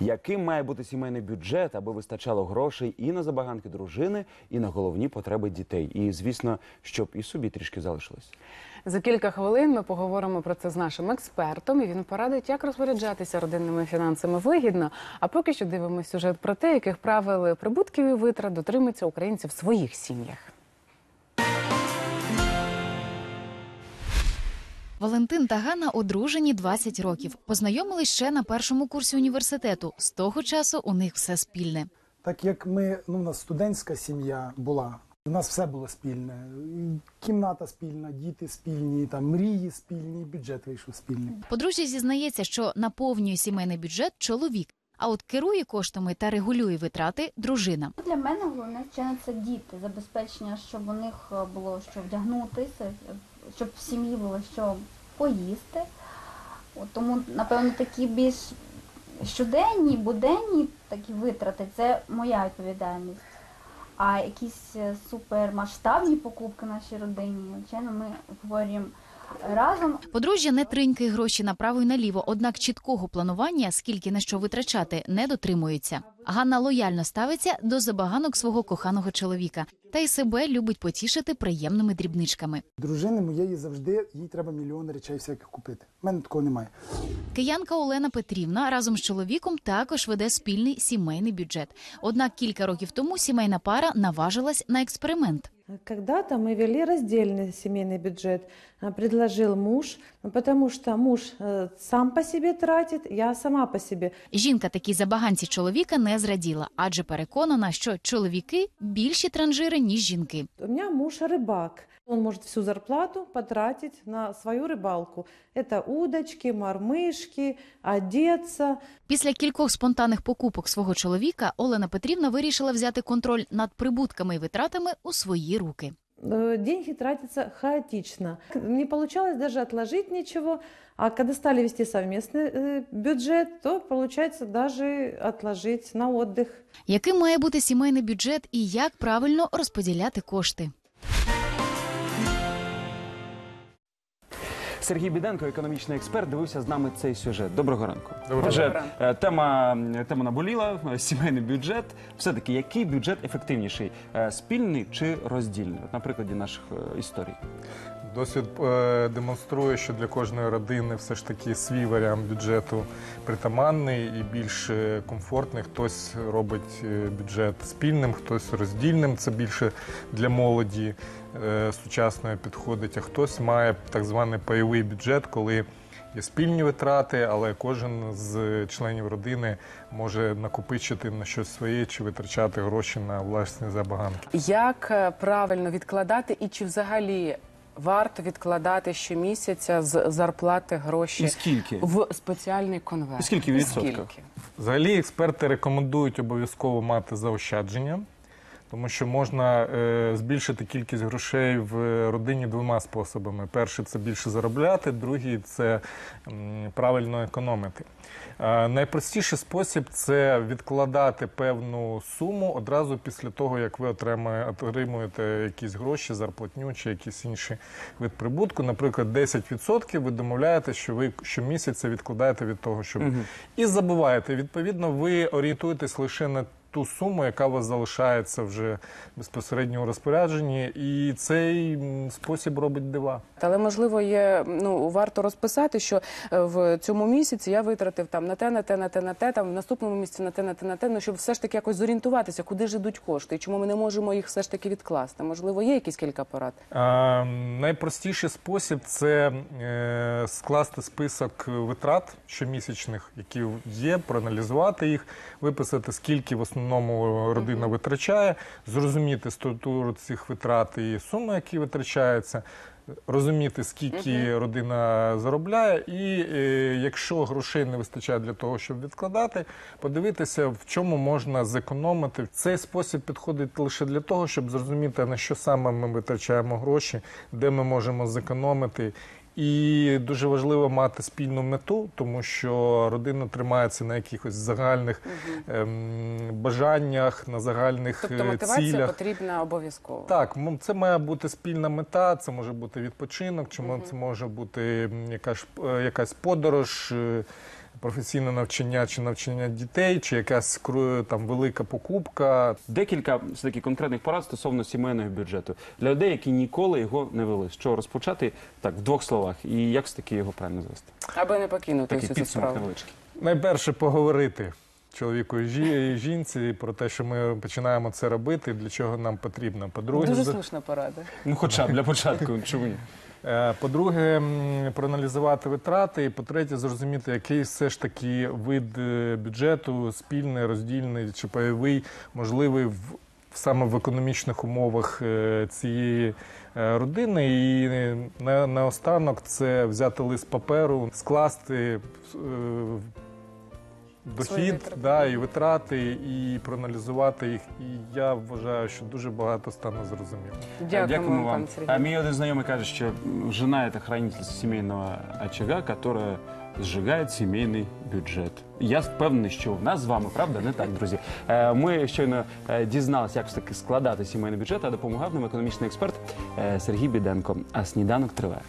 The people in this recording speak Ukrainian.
Яким має бути сімейний бюджет, аби вистачало грошей і на забаганки дружини, і на головні потреби дітей? І звісно, щоб і собі трішки залишилось. За кілька хвилин ми поговоримо про це з нашим експертом, і він порадить, як розпоряджатися родинними фінансами вигідно. А поки що дивимося сюжет про те, яких правил прибутків і витрат дотримуються українці в своїх сім'ях. Валентин та Ганна одружені 20 років. Познайомились ще на першому курсі університету. З того часу у них все спільне. Так як ми, ну, у нас студентська сім'я була, у нас все було спільне. Кімната спільна, діти спільні, там мрії спільні, бюджет вийшов спільний. Подружжя зізнається, що наповнює сімейний бюджет чоловік, а от керує коштами та регулює витрати дружина. Для мене головне вчення це діти, забезпечення, щоб у них було що вдягнутися, щоб в сім'ї було що поїсти. От, тому, напевно, такі більш щоденні, буденні такі витрати це моя відповідальність. А якісь е, супермасштабні покупки нашій родині, звичайно, ми обговорюємо разом. Подружжя не тринькає гроші направо і наліво, однак чіткого планування, скільки на що витрачати, не дотримується. Ганна лояльно ставиться до забаганок свого коханого чоловіка та й себе любить потішити приємними дрібничками. Дружини моєї завжди їй треба мільйон речей всяких купити. У мене такого немає. Киянка Олена Петрівна разом з чоловіком також веде спільний сімейний бюджет. Однак кілька років тому сімейна пара наважилась на експеримент. Когда-то мы вели раздельный семейный бюджет. А, Предложил муж, ну, потому что муж э, сам по себе тратит, я сама по себе. Жінка такій забаганці чоловіка не зраділа, адже переконана, що чоловіки більші транжири ніж жінки. У меня муж рыбак. Он может всю зарплату потратить на свою рыбалку. Это удочки, мормышки, одеться. Після кількох спонтанних покупок свого чоловіка Олена Петрівна вирішила взяти контроль над прибутками і витратами у свої руки. Э, Деньги тратятся хаотично. Не получалось даже отложить ничего. А когда стали вести совместный э, бюджет, то получается даже отложить на отдых. Яким має бути сімейний бюджет і як правильно розподіляти кошти? Сергій Біденко, економічний експерт, дивився з нами цей сюжет. Доброго ранку. Доброго Отже, ранку. е, тема, тема наболіла, е, сімейний бюджет. Все-таки, який бюджет ефективніший? Е, Спільний чи роздільний? От на прикладі наших е, історій. Досвід е, демонструє, що для кожної родини все ж таки свій варіант бюджету притаманний і більш е, комфортний. Хтось робить е, бюджет спільним, хтось роздільним. Це більше для молоді сучасної підходить, а хтось має так званий пайовий бюджет, коли є спільні витрати, але кожен з членів родини може накопичити на щось своє чи витрачати гроші на власні забаганки. Як правильно відкладати, і чи взагалі варто відкладати щомісяця з зарплати гроші І скільки? в спеціальний конверт? І скільки в відсотках? скільки? Взагалі експерти рекомендують обов'язково мати заощадження, тому що можна е, збільшити кількість грошей в родині двома способами: перший це більше заробляти, другий це правильно економити. Е, найпростіший спосіб це відкладати певну суму одразу після того, як ви отримуєте якісь гроші, зарплатню чи якийсь інший вид прибутку. Наприклад, 10% ви домовляєте, що ви щомісяця відкладаєте від того, щоб і забуваєте. Відповідно, ви орієнтуєтесь лише на ту суму, яка у вас залишається вже безпосередньо у розпорядженні, і цей спосіб робить дива. Але можливо є ну варто розписати, що е, в цьому місяці я витратив там на те, на те, на те, на те, там в наступному місяці на те, на те, на те. Ну щоб все ж таки якось зорієнтуватися, куди ж ідуть кошти, і чому ми не можемо їх все ж таки відкласти. Можливо, є якісь кілька порад. А, найпростіший спосіб це е, скласти список витрат щомісячних, які є, проаналізувати їх, виписати, скільки в основному родина витрачає, зрозуміти структуру цих витрат і суми, які витрачаються. Розуміти, скільки родина заробляє, і е, якщо грошей не вистачає для того, щоб відкладати, подивитися, в чому можна зекономити. Цей спосіб підходить лише для того, щоб зрозуміти, на що саме ми витрачаємо гроші, де ми можемо зекономити. І дуже важливо мати спільну мету, тому що родина тримається на якихось загальних ем, бажаннях, на загальних Тобто е, мотивація цілях. потрібна обов'язково. Так, це має бути спільна мета, це може бути відпочинок, чому це може бути якась, е, якась подорож, е, професійне навчання чи навчання дітей, чи якась там велика покупка. Декілька все таки конкретних порад стосовно сімейного бюджету для людей, які ніколи його не вели. Що розпочати так в двох словах, і як все таки його правильно звести? Аби не покинути всю цю справу. невеличкий. Найперше поговорити чоловіку і жінці про те, що ми починаємо це робити, для чого нам потрібно. По-друге, Дуже слушна порада. Ну, хоча б для початку, чому ні? Е, По-друге, проаналізувати витрати. І по-третє, зрозуміти, який все ж таки вид е, бюджету, спільний, роздільний чи пайовий, можливий в саме в економічних умовах е, цієї родини. І на, наостанок це взяти лист паперу, скласти дохід да, і витрати, і проаналізувати їх. І я вважаю, що дуже багато стане зрозуміло. Дякуємо, вам. пан Сергій. А мій один знайомий каже, що жена – це хранительство сімейного очага, яка зжигає сімейний бюджет. Я впевнений, що в нас з вами, правда, не так, друзі. Е, Ми щойно е, дізналися, як все таки складати сімейний бюджет, а допомагав нам економічний експерт е, Сергій Біденко. А сніданок триває.